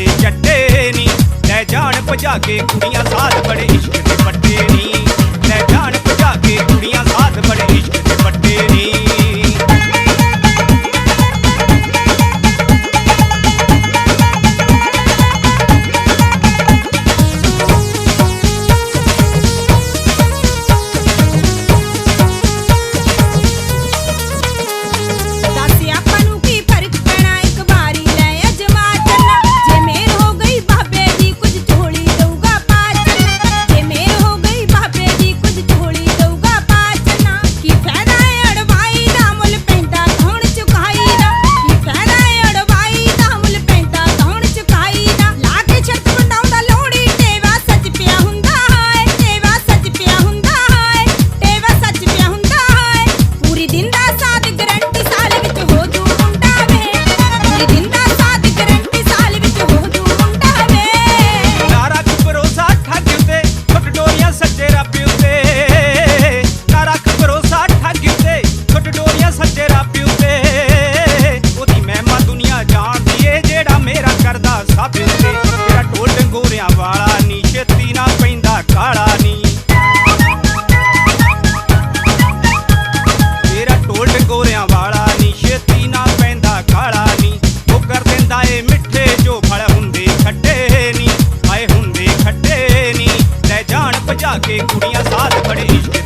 ਦੇ ਜੱਟੇ ਨਹੀਂ ਲੈ ਜਾਣ ਭਜਾ ਕੇ ਕੁੜੀਆਂ ਸਾਥ ਬੜੇ ਇਸ਼ਕ ਦੇ ਪੱਟੇ ਨਹੀਂ Angel.